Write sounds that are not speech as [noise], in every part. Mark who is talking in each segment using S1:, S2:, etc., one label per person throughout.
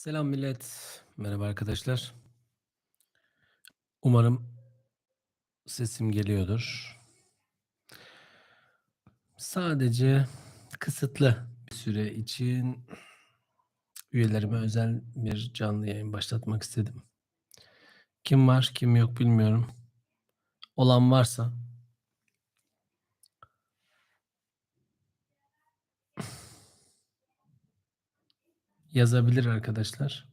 S1: Selam millet. Merhaba arkadaşlar. Umarım sesim geliyordur. Sadece kısıtlı bir süre için üyelerime özel bir canlı yayın başlatmak istedim. Kim var, kim yok bilmiyorum. Olan varsa yazabilir arkadaşlar.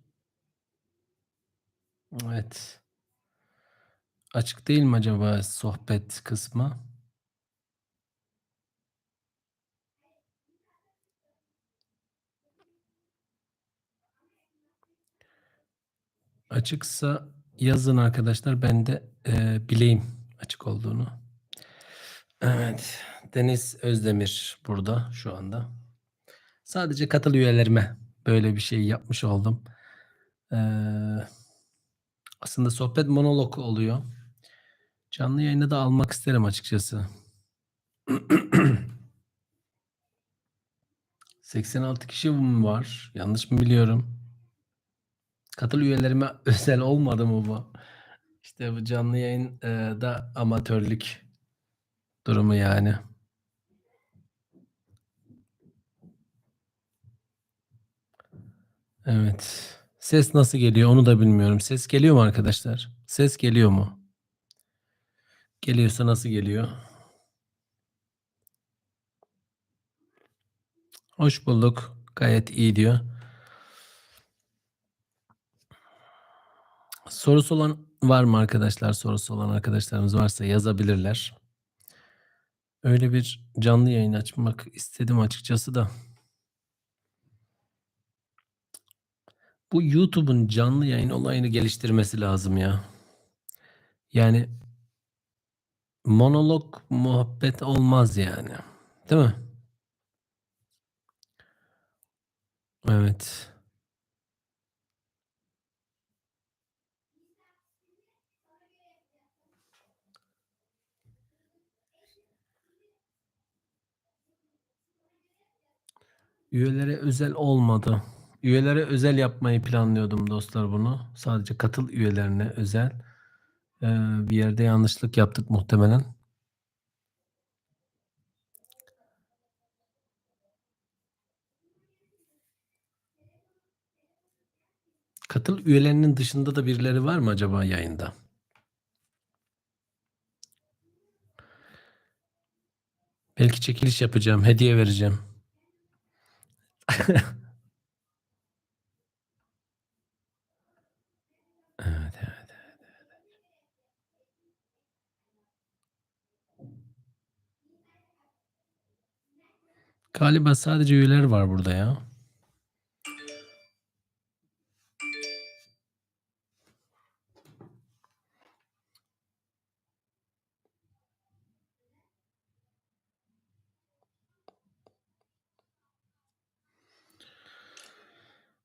S1: Evet. Açık değil mi acaba sohbet kısmı? Açıksa yazın arkadaşlar. Ben de e, bileyim açık olduğunu. Evet. Deniz Özdemir burada şu anda. Sadece katıl üyelerime böyle bir şey yapmış oldum. Ee, aslında sohbet monolog oluyor. Canlı yayını da almak isterim açıkçası. [clears throat] 86 kişi var? Yanlış mı biliyorum? Katıl üyelerime [laughs] özel olmadı mı bu? İşte bu canlı yayın e, da amatörlük durumu yani. Evet. Ses nasıl geliyor onu da bilmiyorum. Ses geliyor mu arkadaşlar? Ses geliyor mu? Geliyorsa nasıl geliyor? Hoş bulduk. Gayet iyi diyor. Sorusu olan var mı arkadaşlar? Sorusu olan arkadaşlarımız varsa yazabilirler. Öyle bir canlı yayın açmak istedim açıkçası da. Bu YouTube'un canlı yayın olayını geliştirmesi lazım ya. Yani monolog muhabbet olmaz yani. Değil mi? Evet. Üyelere özel olmadı. Üyelere özel yapmayı planlıyordum dostlar bunu. Sadece katıl üyelerine özel. Ee, bir yerde yanlışlık yaptık muhtemelen. Katıl üyelerinin dışında da birileri var mı acaba yayında? Belki çekiliş yapacağım, hediye vereceğim. [laughs] Evet, evet, evet, evet. Galiba sadece üyeler var burada ya.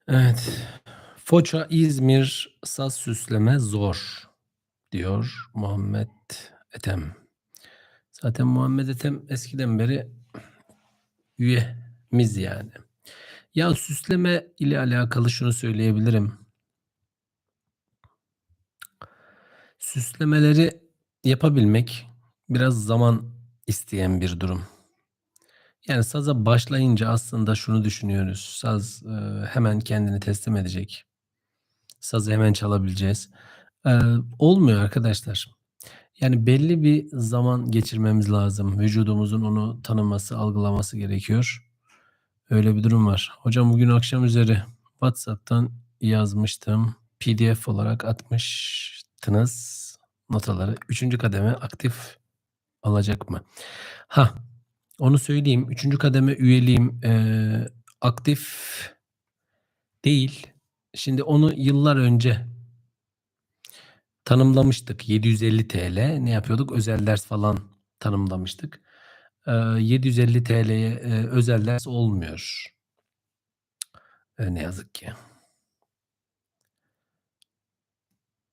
S1: Evet. Foça, İzmir, saz süsleme zor diyor Muhammed Ethem. Zaten Muhammed Ethem eskiden beri üyemiz yani. Ya süsleme ile alakalı şunu söyleyebilirim. Süslemeleri yapabilmek biraz zaman isteyen bir durum. Yani saza başlayınca aslında şunu düşünüyoruz. Saz e, hemen kendini teslim edecek. Sazı hemen çalabileceğiz. E, olmuyor arkadaşlar. Yani belli bir zaman geçirmemiz lazım. Vücudumuzun onu tanıması, algılaması gerekiyor. Öyle bir durum var. Hocam bugün akşam üzeri WhatsApp'tan yazmıştım. PDF olarak atmıştınız notaları. Üçüncü kademe aktif alacak mı? Ha, onu söyleyeyim. Üçüncü kademe üyeliğim e, aktif değil. Şimdi onu yıllar önce tanımlamıştık. 750 TL ne yapıyorduk? Özel ders falan tanımlamıştık. E, 750 TL'ye e, özel ders olmuyor. E, ne yazık ki.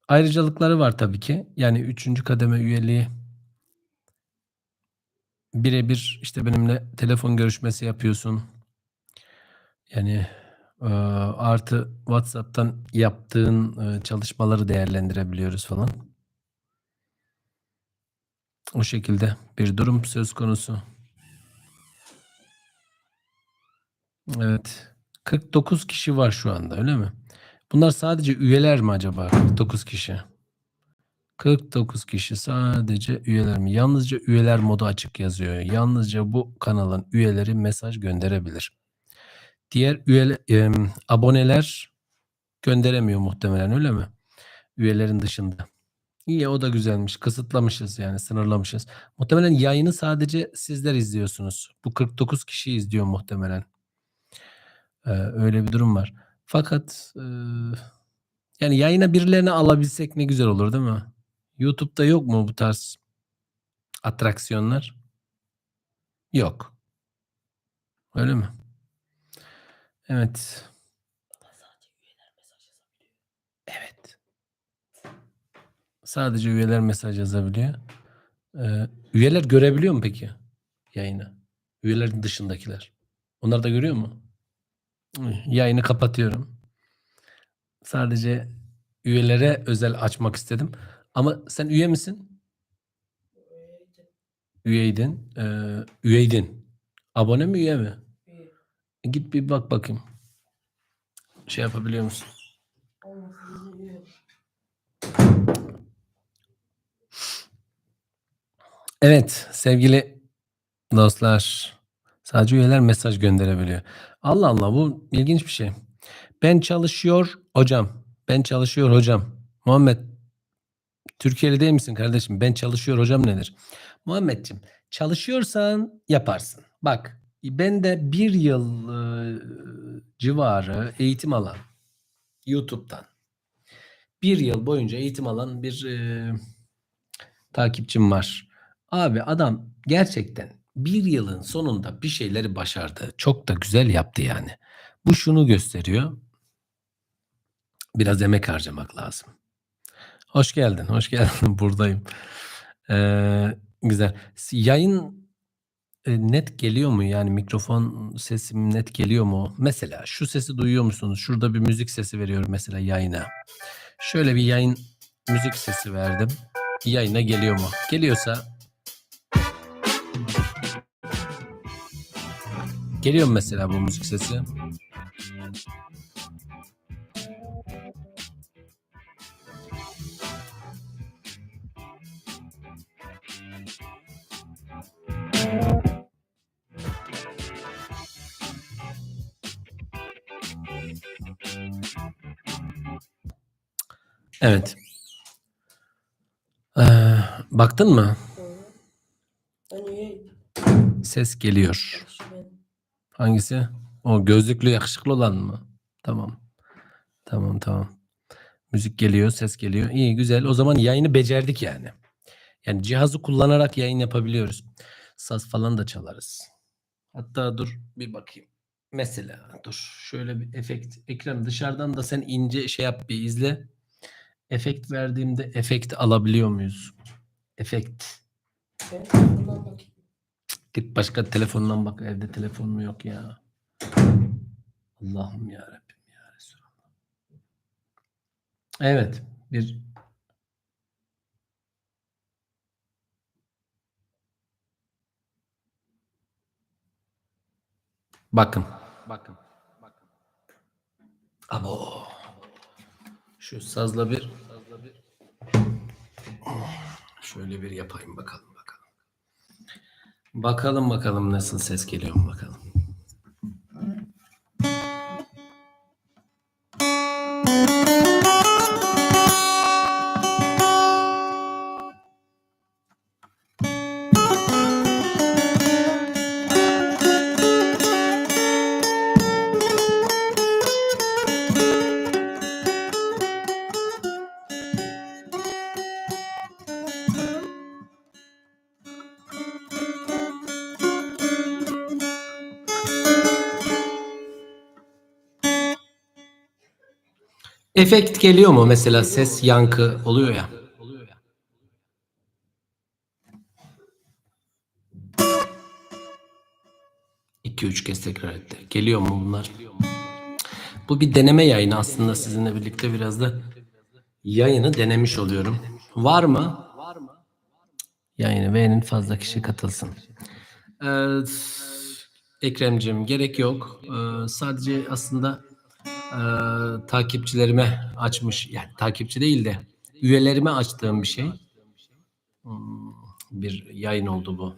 S1: Ayrıcalıkları var tabii ki. Yani üçüncü kademe üyeliği birebir işte benimle telefon görüşmesi yapıyorsun. Yani Eee, artı WhatsApp'tan yaptığın, eee, çalışmaları değerlendirebiliyoruz falan. O şekilde bir durum söz konusu. Evet. 49 kişi var şu anda, öyle mi? Bunlar sadece üyeler mi acaba 49 kişi? 49 kişi sadece üyeler mi? Yalnızca üyeler modu açık yazıyor. Yalnızca bu kanalın üyeleri mesaj gönderebilir. Diğer üyele emm, aboneler gönderemiyor muhtemelen, öyle mi? Üyelerin dışında. İyi, o da güzelmiş. Kısıtlamışız yani, sınırlamışız. Muhtemelen yayını sadece sizler izliyorsunuz. Bu 49 kişi izliyor muhtemelen. Eee, öyle bir durum var. Fakat, ııı, yani yayına birilerini alabilsek ne güzel olur, değil mi? YouTube'da yok mu bu tarz atraksiyonlar? Yok. Öyle mi? Evet. Evet. Sadece üyeler mesaj yazabiliyor. Eee, üyeler görebiliyor mu peki yayını? Üyelerin dışındakiler. Onlar da görüyor mu? Yayını kapatıyorum. Sadece üyelere özel açmak istedim. Ama sen üye misin? Üyeydin. Eee, üyeydin. Abone mi, üye mi? E, git bir bak bakayım. Şey yapabiliyor musun? Evet, sevgili dostlar. Sadece üyeler mesaj gönderebiliyor. Allah Allah, bu ilginç bir şey. Ben çalışıyor hocam. Ben çalışıyor hocam. Muhammed, Türkiye'li değil misin kardeşim? Ben çalışıyor hocam nedir? Muhammedciğim, çalışıyorsan yaparsın. Bak, ben de bir yıl ııı, civarı eğitim alan YouTube'dan bir yıl boyunca eğitim alan bir eee, takipçim var. Abi adam gerçekten bir yılın sonunda bir şeyleri başardı. Çok da güzel yaptı yani. Bu şunu gösteriyor. Biraz emek harcamak lazım. Hoş geldin, hoş geldin. [laughs] Buradayım. Eee, güzel. Yayın, eee, net geliyor mu? Yani mikrofon sesim net geliyor mu? Mesela şu sesi duyuyor musunuz? Şurada bir müzik sesi veriyorum mesela yayına. Şöyle bir yayın müzik sesi verdim. Yayına geliyor mu? Geliyorsa Geliyor mu mesela bu müzik sesi? Evet. Eee, baktın mı? Ses geliyor. Hangisi? O gözlüklü yakışıklı olan mı? Tamam. Tamam tamam. Müzik geliyor, ses geliyor. İyi güzel. O zaman yayını becerdik yani. Yani cihazı kullanarak yayın yapabiliyoruz. Saz falan da çalarız. Hatta dur bir bakayım. Mesela dur şöyle bir efekt. Ekrem dışarıdan da sen ince şey yap bir izle. Efekt verdiğimde efekt alabiliyor muyuz? Efekt. Git başka telefondan bak. Evde telefon mu yok ya? Allah'ım ya Rabbim ya Resulallah. Evet. Bir Bakın. Bakın. Bakın. Abo. Şu sazla bir şöyle bir yapayım bakalım bakalım. Bakalım bakalım nasıl ses geliyor bakalım. Efekt geliyor mu mesela ses yankı oluyor ya. İki üç kez tekrar etti. Geliyor mu bunlar? Bu bir deneme yayını aslında sizinle birlikte biraz da yayını denemiş oluyorum. Var mı? Yayını beğenin fazla kişi katılsın. Ee, Ekrem'cim gerek yok. Ee, sadece aslında e, takipçilerime açmış yani takipçi değil de üyelerime açtığım bir şey. Hmm, bir yayın oldu bu.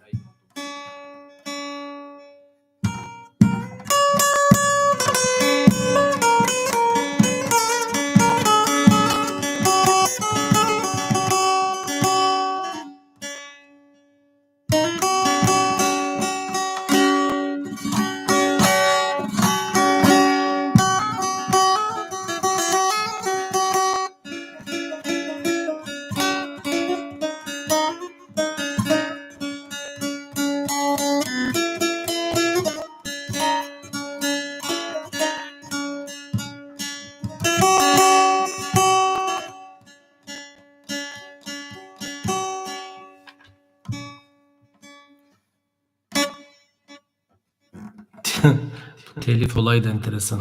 S1: Telif olayı da enteresan.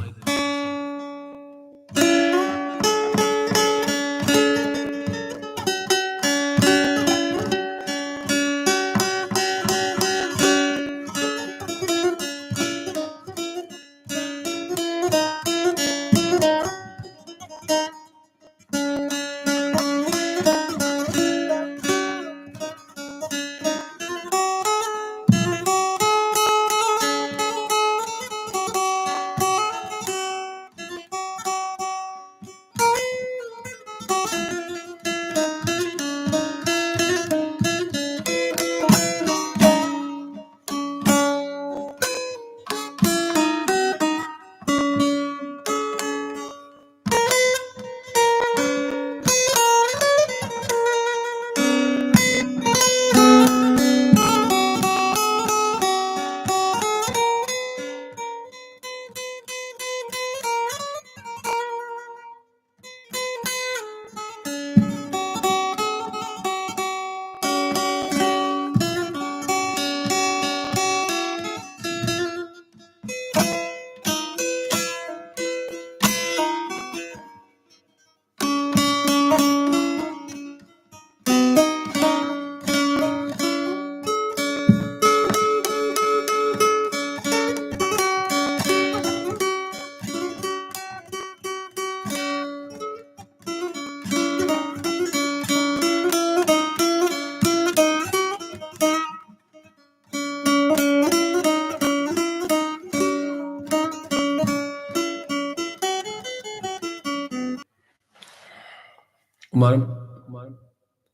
S1: Umarım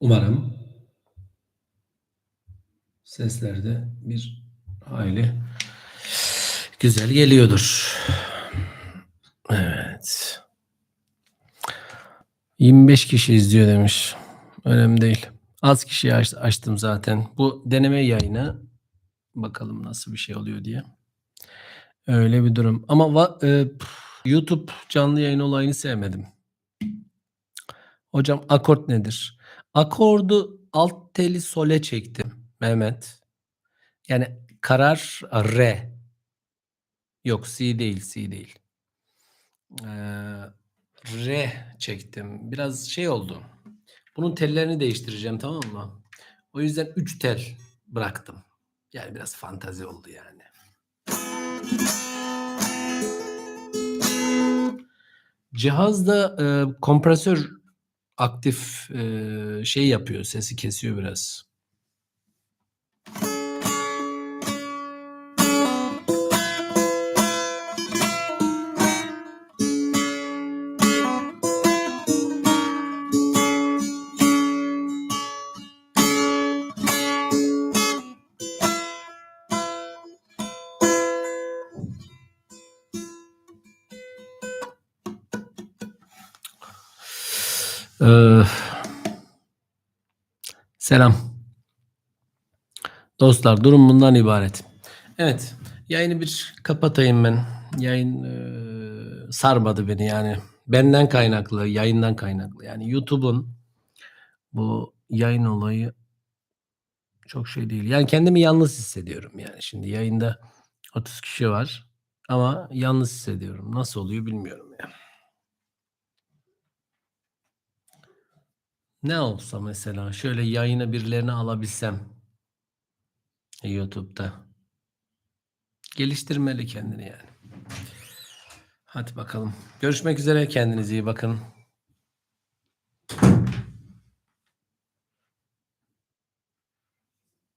S1: umarım seslerde bir hayli güzel geliyordur. Evet. 25 kişi izliyor demiş. Önemli değil. Az kişi aç- açtım zaten. Bu deneme yayını bakalım nasıl bir şey oluyor diye. Öyle bir durum. Ama va- e, YouTube canlı yayın olayını sevmedim. Hocam akort nedir? Akordu alt teli sole çektim Mehmet. Yani karar re. Yok si değil si değil. Ee, re çektim. Biraz şey oldu. Bunun tellerini değiştireceğim tamam mı? O yüzden 3 tel bıraktım. Yani biraz fantazi oldu yani. Cihazda e, kompresör aktif e, şey yapıyor. Sesi kesiyor biraz. Ee, selam. Dostlar durum bundan ibaret. Evet. Yayını bir kapatayım ben. Yayın e, sarmadı beni yani. Benden kaynaklı, yayından kaynaklı. Yani YouTube'un bu yayın olayı çok şey değil. Yani kendimi yalnız hissediyorum yani. Şimdi yayında 30 kişi var. Ama yalnız hissediyorum. Nasıl oluyor bilmiyorum ya. Ne olsa mesela şöyle yayına birilerini alabilsem YouTube'da. Geliştirmeli kendini yani. Hadi bakalım. Görüşmek üzere. Kendinize iyi bakın.